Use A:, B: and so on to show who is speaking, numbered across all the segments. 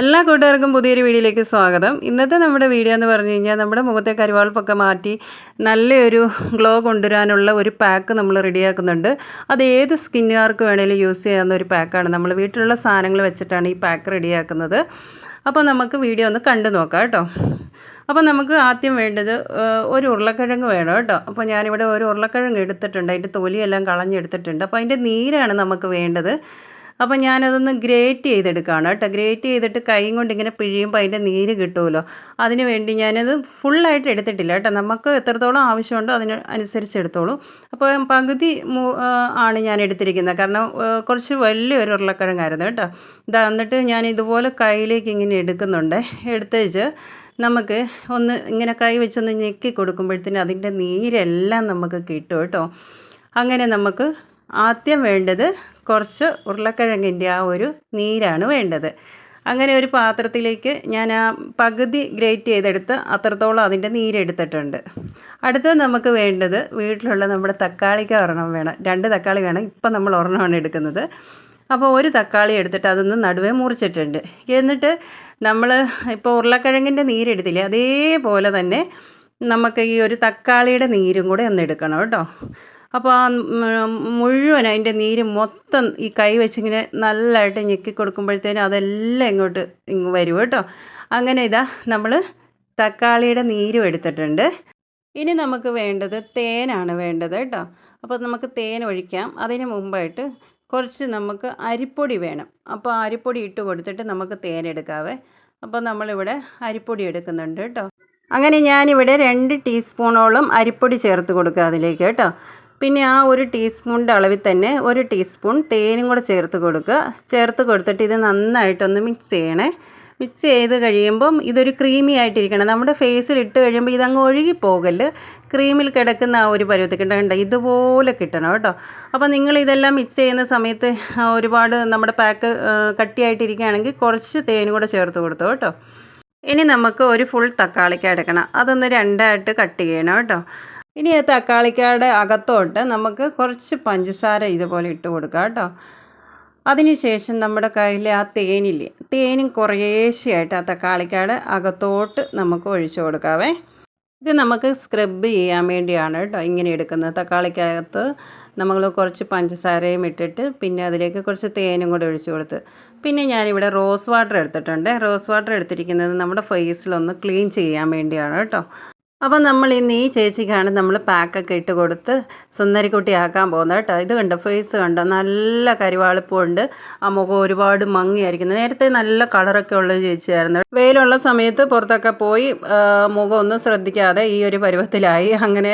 A: എല്ലാ കൂട്ടുകാർക്കും പുതിയൊരു വീഡിയോയിലേക്ക് സ്വാഗതം. ഇന്നത്തെ നമ്മുടെ വീഡിയോ എന്ന് പറഞ്ഞു കഴിഞ്ഞാൽ നമ്മുടെ മുഖത്തെ കരുവാൾപ്പൊക്കെ മാറ്റി നല്ലൊരു ഗ്ലോ കൊണ്ടുവരാനുള്ള ഒരു പാക്ക് നമ്മൾ റെഡിയാക്കുന്നുണ്ട്. അത് ഏത് സ്കിന്നുകാർക്ക് വേണേലും യൂസ് ചെയ്യാവുന്ന ഒരു പാക്കാണ്. നമ്മൾ വീട്ടിലുള്ള സാധനങ്ങൾ വെച്ചിട്ടാണ് ഈ പാക്ക് റെഡിയാക്കുന്നത്. അപ്പോൾ നമുക്ക് വീഡിയോ ഒന്ന് കണ്ടു നോക്കാം കേട്ടോ. അപ്പോൾ നമുക്ക് ആദ്യം വേണ്ടത് ഒരു ഉരുളക്കിഴങ്ങ് വേണം കേട്ടോ. അപ്പോൾ ഞാനിവിടെ ഒരു ഉരുളക്കിഴങ്ങ് എടുത്തിട്ടുണ്ട്. അതിന്റെ തൊലിയെല്ലാം കളഞ്ഞെടുത്തിട്ടുണ്ട്. അപ്പോൾ അതിന്റെ നീരാണ് നമുക്ക് വേണ്ടത്. അപ്പോൾ ഞാനതൊന്ന് ഗ്രേറ്റ് ചെയ്തെടുക്കുകയാണ് കേട്ടോ. ഗ്രേറ്റ് ചെയ്തിട്ട് കൈ കൊണ്ട് ഇങ്ങനെ പിഴിയുമ്പോൾ അതിന്റെ നീര് കിട്ടുമല്ലോ. അതിന് വേണ്ടി ഞാനത് ഫുള്ളായിട്ട് എടുത്തിട്ടില്ല കേട്ടോ. നമുക്ക് എത്രത്തോളം ആവശ്യമുണ്ടോ അതിന് അനുസരിച്ച് എടുത്തോളൂ. അപ്പോൾ പകുതി ആണ് ഞാൻ എടുത്തിരിക്കുന്നത്. കാരണം കുറച്ച് വലിയൊരു ഉരുളക്കിഴങ്ങായിരുന്നു കേട്ടോ. ഇതാ എന്നിട്ട് ഞാൻ ഇതുപോലെ കയ്യിലേക്ക് ഇങ്ങനെ എടുക്കുന്നുണ്ട്. എടുത്തേച്ച് നമുക്ക് ഒന്ന് ഇങ്ങനെ കൈ വെച്ചൊന്ന് ഞെക്കി കൊടുക്കുമ്പോഴത്തേന് അതിന്റെ നീരെല്ലാം നമുക്ക് കിട്ടും കേട്ടോ. അങ്ങനെ നമുക്ക് ആദ്യം വേണ്ടത് കുറച്ച് ഉരുളക്കിഴങ്ങിന്റെ ആ ഒരു നീരാണ് വേണ്ടത്. അങ്ങനെ ഒരു പാത്രത്തിലേക്ക് ഞാൻ ആ പകുതി ഗ്രേറ്റ് ചെയ്തെടുത്ത് അത്രത്തോളം അതിന്റെ നീരെടുത്തിട്ടുണ്ട്. അടുത്തത് നമുക്ക് വേണ്ടത് വീട്ടിലുള്ള നമ്മുടെ തക്കാളിക്ക് ഒരെണ്ണം വേണം. രണ്ട് തക്കാളി വേണം. ഇപ്പം നമ്മൾ ഒരെണ്ണമാണ് എടുക്കുന്നത്. അപ്പോൾ ഒരു തക്കാളി എടുത്തിട്ട് അതൊന്ന് നടുവേ മുറിച്ചിട്ടുണ്ട്. എന്നിട്ട് നമ്മൾ ഇപ്പോൾ ഉരുളക്കിഴങ്ങിന്റെ നീരെടുത്തില്ലേ അതേപോലെ തന്നെ നമുക്ക് ഈ ഒരു തക്കാളിയുടെ നീരും കൂടെ ഒന്ന് എടുക്കണം കേട്ടോ. അപ്പോൾ ആ മുഴുവൻ അതിന്റെ നീര് മൊത്തം ഈ കൈ വെച്ചിങ്ങനെ നല്ലതായിട്ട് ഞെക്കി കൊടുക്കുമ്പോഴത്തേനും അതെല്ലാം ഇങ്ങോട്ട് ഇങ്ങ് വരും കേട്ടോ. അങ്ങനെ ഇതാ നമ്മൾ തക്കാളിയുടെ നീരും എടുത്തിട്ടുണ്ട്. ഇനി നമുക്ക് വേണ്ടത് തേനാണ് വേണ്ടത് കേട്ടോ. അപ്പോൾ നമുക്ക് തേൻ ഒഴിക്കാം. അതിന് മുമ്പായിട്ട് കുറച്ച് നമുക്ക് അരിപ്പൊടി വേണം. അപ്പോൾ അരിപ്പൊടി ഇട്ട് കൊടുത്തിട്ട് നമുക്ക് തേൻ എടുക്കാവേ. അപ്പോൾ നമ്മളിവിടെ അരിപ്പൊടി എടുക്കുന്നുണ്ട് കേട്ടോ. അങ്ങനെ ഞാനിവിടെ രണ്ട് ടീസ്പൂണോളം അരിപ്പൊടി ചേർത്ത് കൊടുക്കുക അതിലേക്ക് കേട്ടോ. പിന്നെ ആ ഒരു ടീസ്പൂണിന്റെ അളവിൽ തന്നെ ഒരു ടീസ്പൂൺ തേനും കൂടെ ചേർത്ത് കൊടുക്കുക. ചേർത്ത് കൊടുത്തിട്ട് ഇത് നന്നായിട്ടൊന്ന് മിക്സ് ചെയ്യണേ. മിക്സ് ചെയ്ത് കഴിയുമ്പം ഇതൊരു ക്രീമി ആയിട്ടിരിക്കണം. നമ്മുടെ ഫേസിൽ ഇട്ട് കഴിയുമ്പോൾ ഇതങ്ങ് ഒഴുകി പോകൽ. ക്രീമിൽ കിടക്കുന്ന ആ ഒരു പരുവത്തിൽ കിട്ടണ്ട ഇതുപോലെ കിട്ടണം കേട്ടോ. അപ്പോൾ നിങ്ങൾ ഇതെല്ലാം മിക്സ് ചെയ്യുന്ന സമയത്ത് ഒരുപാട് നമ്മുടെ പാക്ക് കട്ടിയായിട്ടിരിക്കുകയാണെങ്കിൽ കുറച്ച് തേനും കൂടെ ചേർത്ത് കൊടുത്തു കേട്ടോ. ഇനി നമുക്ക് ഒരു ഫുൾ തക്കാളിക്ക എടുക്കണം. അതൊന്ന് രണ്ടായിട്ട് കട്ട് ചെയ്യണം കേട്ടോ. ഇനി ആ തക്കാളിക്കയുടെ അകത്തോട്ട് നമുക്ക് കുറച്ച് പഞ്ചസാര ഇതുപോലെ ഇട്ട് കൊടുക്കാം കേട്ടോ. അതിനുശേഷം നമ്മുടെ കയ്യിൽ ആ തേനില്ലേ തേനും കുറേശ്ശെയായിട്ട് ആ തക്കാളിക്കാട് അകത്തോട്ട് നമുക്ക് ഒഴിച്ചു കൊടുക്കാവേ. ഇത് നമുക്ക് സ്ക്രബ് ചെയ്യാൻ വേണ്ടിയാണ് കേട്ടോ ഇങ്ങനെ എടുക്കുന്നത്. തക്കാളിക്കകത്ത് നമ്മൾ കുറച്ച് പഞ്ചസാരയും ഇട്ടിട്ട് പിന്നെ അതിലേക്ക് കുറച്ച് തേനും കൂടെ ഒഴിച്ചു കൊടുത്ത്. പിന്നെ ഞാനിവിടെ റോസ് വാട്ടർ എടുത്തിട്ടുണ്ട്. റോസ് വാട്ടർ എടുത്തിരിക്കുന്നത് നമ്മുടെ ഫേസിലൊന്ന് ക്ലീൻ ചെയ്യാൻ വേണ്ടിയാണ് കേട്ടോ. അപ്പോൾ നമ്മൾ ഇന്ന് ഈ ചേച്ചിക്കാണ് നമ്മൾ പാക്കൊക്കെ ഇട്ട് കൊടുത്ത് സുന്ദരിക്കുട്ടിയാക്കാൻ പോകുന്നത് കേട്ടോ. ഇത് കണ്ടോ? ഫേസ് കണ്ടോ? നല്ല കരിവാളിപ്പുണ്ട് ആ മുഖം ഒരുപാട് മങ്ങിയായിരിക്കുന്നത് നേരത്തെ നല്ല കളറൊക്കെ ഉള്ള ചേച്ചിയായിരുന്നു. വെയിലുള്ള സമയത്ത് പുറത്തൊക്കെ പോയി മുഖം ഒന്നും ശ്രദ്ധിക്കാതെ ഈ ഒരു പരുവത്തിലായി. അങ്ങനെ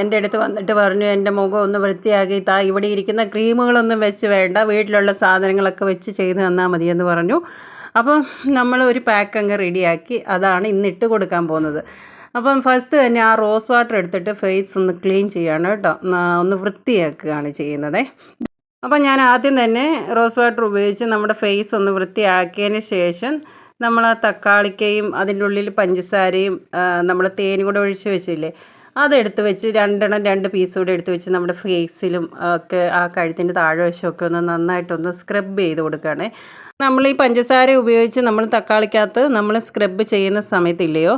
A: എന്റെ അടുത്ത് വന്നിട്ട് പറഞ്ഞു എന്റെ മുഖം ഒന്ന് വൃത്തിയാക്കി താ. ഇവിടെ ഇരിക്കുന്ന ക്രീമുകളൊന്നും വെച്ച് വേണ്ട. വീട്ടിലുള്ള സാധനങ്ങളൊക്കെ വെച്ച് ചെയ്ത് തന്നാൽ മതിയെന്ന് പറഞ്ഞു. അപ്പം നമ്മൾ ഒരു പാക്ക് അങ്ങ് റെഡിയാക്കി അതാണ് ഇന്നിട്ട് കൊടുക്കാൻ പോകുന്നത്. അപ്പം ഫസ്റ്റ് തന്നെ ആ റോസ് വാട്ടർ എടുത്തിട്ട് ഫേസ് ഒന്ന് ക്ലീൻ ചെയ്യാണ് കേട്ടോ. ഒന്ന് വൃത്തിയാക്കുകയാണ് ചെയ്യുന്നത്. അപ്പം ഞാൻ ആദ്യം തന്നെ റോസ് വാട്ടർ ഉപയോഗിച്ച് നമ്മുടെ ഫേസ് ഒന്ന് വൃത്തിയാക്കിയതിന് ശേഷം നമ്മൾ ആ തക്കാളിക്കയും അതിന്റെ ഉള്ളിൽ പഞ്ചസാരയും നമ്മൾ തേനും കൂടെ ഒഴിച്ച് വെച്ചില്ലേ അതെടുത്ത് വെച്ച് രണ്ടെണ്ണം രണ്ട് പീസ് കൂടെ എടുത്ത് വെച്ച് നമ്മുടെ ഫേസിലും ഒക്കെ ആ കഴുത്തിന്റെ താഴെ വശമൊക്കെ ഒന്ന് നന്നായിട്ടൊന്ന് സ്ക്രബ് ചെയ്ത് കൊടുക്കുകയാണേ. നമ്മൾ ഈ പഞ്ചസാര ഉപയോഗിച്ച് നമ്മൾ തക്കാളിക്കകത്ത് നമ്മൾ സ്ക്രബ് ചെയ്യുന്ന സമയത്തില്ലയോ?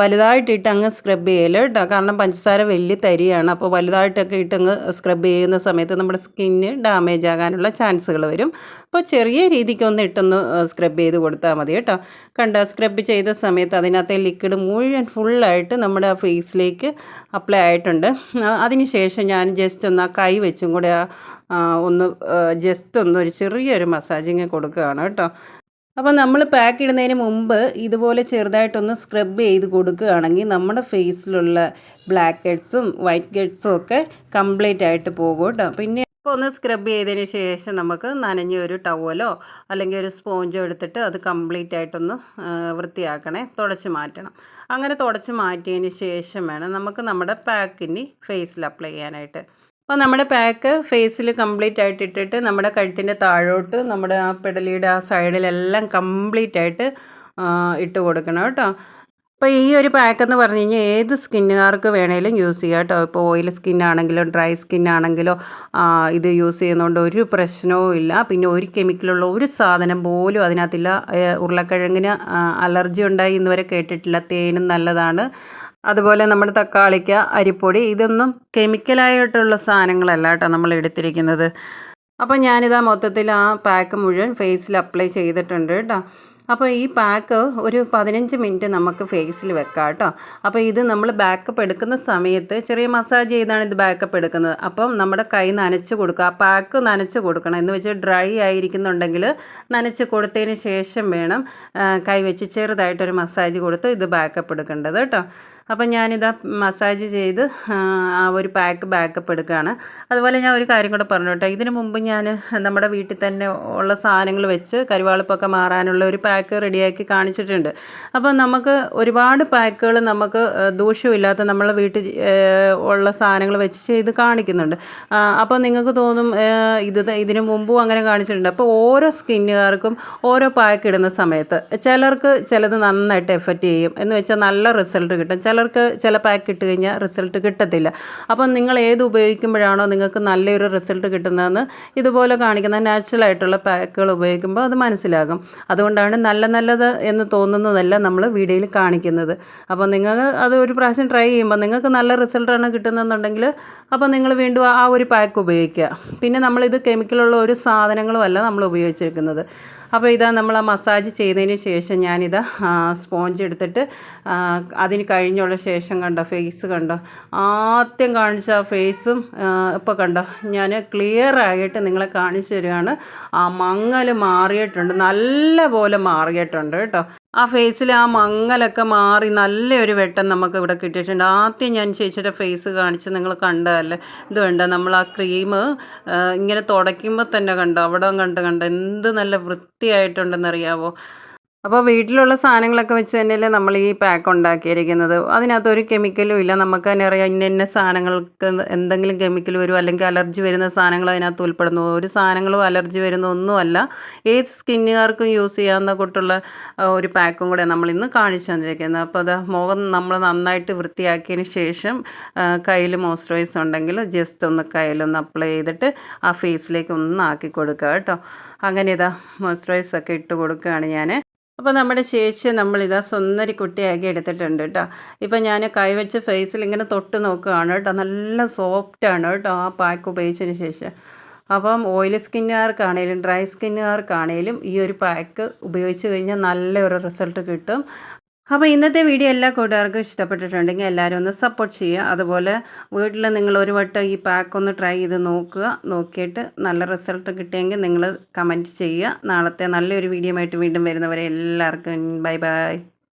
A: വലുതായിട്ടിട്ട് അങ്ങ് സ്ക്രബ് ചെയ്യൽ കേട്ടോ. കാരണം പഞ്ചസാര വലിയ തരിയാണ്. അപ്പോൾ വലുതായിട്ടൊക്കെ ഇട്ടങ്ങ് സ്ക്രബ് ചെയ്യുന്ന സമയത്ത് നമ്മുടെ സ്കിന്ന് ഡാമേജ് ആകാനുള്ള ചാൻസുകൾ വരും. അപ്പോൾ ചെറിയ രീതിക്ക് ഒന്ന് ഇട്ടൊന്ന് സ്ക്രബ് ചെയ്ത് കൊടുത്താൽ മതി കേട്ടോ. കണ്ട സ്ക്രബ് ചെയ്ത സമയത്ത് അതിനകത്തെ ലിക്വിഡ് മുഴുവൻ ഫുള്ളായിട്ട് നമ്മുടെ ഫേസിലേക്ക് അപ്ലൈ ആയിട്ടുണ്ട്. അതിനുശേഷം ഞാൻ ജസ്റ്റ് ഒന്ന് ആ കൈ വെച്ചും കൂടെ ഒന്ന് ജസ്റ്റ് ഒന്ന് ഒരു ചെറിയൊരു മസാജിങ് കൊടുക്കുകയാണ് കേട്ടോ. അപ്പോൾ നമ്മൾ പാക്ക് ഇടുന്നതിന് മുമ്പ് ഇതുപോലെ ചെറുതായിട്ടൊന്ന് സ്ക്രബ് ചെയ്ത് കൊടുക്കുകയാണെങ്കിൽ നമ്മുടെ ഫേസിലുള്ള ബ്ലാക്ക് ഹെഡ്സും വൈറ്റ് ഹെഡ്സും ഒക്കെ കംപ്ലീറ്റ് ആയിട്ട് പോകും കേട്ടോ. പിന്നെ ഇപ്പോൾ ഒന്ന് സ്ക്രബ് ചെയ്തതിന് ശേഷം നമുക്ക് നനഞ്ഞ ഒരു ടവലോ അല്ലെങ്കിൽ ഒരു സ്പോഞ്ചോ എടുത്തിട്ട് അത് കംപ്ലീറ്റ് ആയിട്ടൊന്ന് വൃത്തിയാക്കണേ. തുടച്ച് മാറ്റണം. അങ്ങനെ തുടച്ച് മാറ്റിയതിന് ശേഷം വേണം നമുക്ക് നമ്മുടെ പാക്കിന് ഫേസിൽ അപ്ലൈ ചെയ്യാനായിട്ട്. അപ്പോൾ നമ്മുടെ പാക്ക് ഫേസിൽ കംപ്ലീറ്റ് ആയിട്ട് ഇട്ടിട്ട് നമ്മുടെ കഴുത്തിന്റെ താഴോട്ട് നമ്മുടെ ആ പെടലിയുടെ ആ സൈഡിലെല്ലാം കംപ്ലീറ്റ് ആയിട്ട് ഇട്ട് കൊടുക്കണം കേട്ടോ. അപ്പോൾ ഈ ഒരു പാക്ക് എന്ന് പറഞ്ഞു കഴിഞ്ഞാൽ ഏത് സ്കിന്നുകാർക്ക് വേണേലും യൂസ് ചെയ്യാം കേട്ടോ. ഇപ്പോൾ ഓയിൽ സ്കിന്നാണെങ്കിലോ ഡ്രൈ സ്കിന്നാണെങ്കിലോ ഇത് യൂസ് ചെയ്യുന്നതുകൊണ്ട് ഒരു പ്രശ്നവും ഇല്ല. പിന്നെ ഒരു കെമിക്കലുള്ള ഒരു സാധനം പോലും അതിനകത്തില്ല. ഉരുളക്കിഴങ്ങിന് അലർജി ഉണ്ടായി ഇന്നുവരെ കേട്ടിട്ടില്ല. തേനും നല്ലതാണ്. അതുപോലെ നമ്മുടെ തക്കാളിക്ക അരിപ്പൊടി ഇതൊന്നും കെമിക്കലായിട്ടുള്ള സാധനങ്ങളല്ല കേട്ടോ നമ്മൾ എടുത്തിരിക്കുന്നത്. അപ്പോൾ ഞാനിതാ മൊത്തത്തിൽ ആ പാക്ക് മുഴുവൻ ഫേസിൽ അപ്ലൈ ചെയ്തിട്ടുണ്ട് കേട്ടോ. അപ്പോൾ ഈ പാക്ക് ഒരു പതിനഞ്ച് മിനിറ്റ് നമുക്ക് ഫേസിൽ വെക്കാം കേട്ടോ. അപ്പോൾ ഇത് നമ്മൾ ബാക്കപ്പ് എടുക്കുന്ന സമയത്ത് ചെറിയ മസാജ് ചെയ്താണ് ഇത് ബാക്കപ്പ് എടുക്കുന്നത്. അപ്പം നമ്മുടെ കൈ നനച്ച് കൊടുക്കുക ആ പാക്ക് നനച്ച് കൊടുക്കണം. എന്ന് വെച്ചാൽ ഡ്രൈ ആയിരിക്കുന്നുണ്ടെങ്കിൽ നനച്ച് കൊടുത്തതിന് ശേഷം വേണം കൈ വെച്ച് ചെറുതായിട്ടൊരു മസാജ് കൊടുത്ത് ഇത് ബാക്കപ്പ് എടുക്കേണ്ടത് കേട്ടോ. അപ്പം ഞാനിതാ മസാജ് ചെയ്ത് ആ, ഒരു പാക്ക് ബാക്കപ്പ് എടുക്കുകയാണ്. അതുപോലെ ഞാൻ ഒരു കാര്യം കൂടെ പറഞ്ഞു കേട്ടോ. ഇതിന് മുമ്പ് ഞാൻ നമ്മുടെ വീട്ടിൽ തന്നെ ഉള്ള സാധനങ്ങൾ വെച്ച് കരുവാളിപ്പൊക്കെ മാറാനുള്ള ഒരു പാക്ക് റെഡിയാക്കി കാണിച്ചിട്ടുണ്ട്. അപ്പം നമുക്ക് ഒരുപാട് പാക്കുകൾ നമുക്ക് ദൂഷ്യമില്ലാത്ത നമ്മളെ വീട്ടിൽ ഉള്ള സാധനങ്ങൾ വെച്ച് ചെയ്ത് കാണിക്കുന്നുണ്ട്. അപ്പോൾ നിങ്ങൾക്ക് തോന്നും ഇത് ഇതിന് മുമ്പും അങ്ങനെ കാണിച്ചിട്ടുണ്ട്. അപ്പോൾ ഓരോ സ്കിന്നുകാർക്കും ഓരോ പാക്ക് ഇടുന്ന സമയത്ത് ചിലർക്ക് ചിലത് നന്നായിട്ട് എഫക്റ്റ് ചെയ്യും. എന്ന് വെച്ചാൽ നല്ല റിസൾട്ട് കിട്ടും. ചിലർക്ക് ചില പാക്ക് ഇട്ട് കഴിഞ്ഞാൽ റിസൾട്ട് കിട്ടത്തില്ല. അപ്പം നിങ്ങൾ ഏത് ഉപയോഗിക്കുമ്പോഴാണോ നിങ്ങൾക്ക് നല്ലൊരു റിസൾട്ട് കിട്ടുന്നതെന്ന് ഇതുപോലെ കാണിക്കുന്ന നാച്ചുറൽ ആയിട്ടുള്ള പാക്കുകൾ ഉപയോഗിക്കുമ്പോൾ അത് മനസ്സിലാകും. അതുകൊണ്ടാണ് നല്ല നല്ലത് എന്ന് തോന്നുന്നതല്ല നമ്മൾ വീഡിയോയിൽ കാണിക്കുന്നത്. അപ്പോൾ നിങ്ങൾ അത് ഒരു പ്രാവശ്യം ട്രൈ ചെയ്യുമ്പോൾ നിങ്ങൾക്ക് നല്ല റിസൾട്ടാണ് കിട്ടുന്നതെന്നുണ്ടെങ്കിൽ അപ്പോൾ നിങ്ങൾ വീണ്ടും ആ ഒരു പാക്ക് ഉപയോഗിക്കുക. പിന്നെ നമ്മളിത് കെമിക്കലുള്ള ഒരു സാധനങ്ങളും അല്ല നമ്മൾ ഉപയോഗിച്ചിരിക്കുന്നത്. അപ്പോൾ ഇതാ നമ്മൾ ആ മസാജ് ചെയ്തതിന് ശേഷം ഞാനിതാ സ്പോഞ്ച് എടുത്തിട്ട് അതിന് കഴിഞ്ഞുള്ള ശേഷം കണ്ടോ ഫേസ് കണ്ടോ ആദ്യം കാണിച്ച ആ ഫേസും ഇപ്പോൾ കണ്ടോ ഞാൻ ക്ലിയർ ആയിട്ട് നിങ്ങളെ കാണിച്ചു തരികയാണ്. ആ മങ്ങൽ മാറിയിട്ടുണ്ട് നല്ല പോലെ മാറിയിട്ടുണ്ട് കേട്ടോ. ആ ഫേസിൽ ആ മങ്ങലൊക്കെ മാറി നല്ലൊരു വെട്ടം നമുക്ക് ഇവിടെ കിട്ടിയിട്ടുണ്ട്. ആദ്യം ഞാൻ ചേച്ചിയുടെ ഫേസ് കാണിച്ച് നിങ്ങൾ കണ്ടതല്ലേ? ഇത് വേണ്ട നമ്മൾ ആ ക്രീം ഇങ്ങനെ തുടയ്ക്കുമ്പോൾ തന്നെ കണ്ടോ? അവിടെ കണ്ട് കണ്ടോ എന്ത് നല്ല വൃത്തിയായിട്ടുണ്ടെന്നറിയാവോ? അപ്പോൾ വീട്ടിലുള്ള സാധനങ്ങളൊക്കെ വെച്ച് തന്നെയല്ലേ നമ്മൾ ഈ പാക്ക് ഉണ്ടാക്കിയിരിക്കുന്നത്. അതിനകത്ത് ഒരു കെമിക്കലും ഇല്ല. നമുക്ക് തന്നെ അറിയാം ഇന്ന ഇന്ന സാധനങ്ങൾക്ക് എന്തെങ്കിലും കെമിക്കൽ വരും അല്ലെങ്കിൽ അലർജി വരുന്ന സാധനങ്ങൾ അതിനകത്ത് ഉൾപ്പെടുന്നു. ഒരു സാധനങ്ങളും അലർജി വരുന്ന ഒന്നുമല്ല. ഏത് സ്കിന്നുകാർക്കും യൂസ് ചെയ്യാവുന്ന കൂട്ടുള്ള ഒരു പാക്കും കൂടെ നമ്മൾ ഇന്ന് കാണിച്ചു തന്നിരിക്കുന്നത്. അപ്പോൾ അത് മുഖം നമ്മൾ നന്നായിട്ട് വൃത്തിയാക്കിയതിന് ശേഷം കയ്യിൽ മോയ്സ്ചറൈസ് ഉണ്ടെങ്കിൽ ജസ്റ്റ് ഒന്ന് കയ്യിലൊന്ന് അപ്ലൈ ചെയ്തിട്ട് ആ ഫേസിലേക്ക് ഒന്ന് ആക്കി കൊടുക്കുക കേട്ടോ. അങ്ങനെ ഇതാ മോയ്സ്ചറൈസ് ഒക്കെ ഇട്ട് കൊടുക്കുകയാണ് ഞാൻ അപ്പോൾ നമ്മുടെ ചേച്ചി നമ്മളിതാ സുന്ദരി കുട്ടിയാക്കി എടുത്തിട്ടുണ്ട് കേട്ടോ ഇപ്പം ഞാൻ കൈവച്ച് ഫേസിൽ ഇങ്ങനെ തൊട്ട് നോക്കുകയാണ് കേട്ടോ നല്ല സോഫ്റ്റാണ് കേട്ടോ ആ പാക്ക് ഉപയോഗിച്ചതിന് ശേഷം. അപ്പം ഓയിലി സ്കിന്നുകാർക്കാണേലും ഡ്രൈ സ്കിന്നുകാർക്കാണേലും ഈ ഒരു പാക്ക് ഉപയോഗിച്ച് കഴിഞ്ഞാൽ നല്ലൊരു റിസൾട്ട് കിട്ടും. അപ്പോൾ ഇന്നത്തെ വീഡിയോ എല്ലാ കൂട്ടുകാർക്കും ഇഷ്ടപ്പെട്ടിട്ടുണ്ടെങ്കിൽ എല്ലാവരും ഒന്ന് സപ്പോർട്ട് ചെയ്യുക. അതുപോലെ വീട്ടിൽ നിങ്ങൾ ഒരു വട്ടം ഈ പാക്ക് ഒന്ന് ട്രൈ ചെയ്ത് നോക്കുക. നോക്കിയിട്ട് നല്ല റിസൾട്ട് കിട്ടിയെങ്കിൽ നിങ്ങൾ കമന്റ് ചെയ്യുക. നാളത്തെ നല്ലൊരു വീഡിയോ ആയിട്ട് വീണ്ടും വരുന്നവരെ എല്ലാവർക്കും ബൈ ബൈ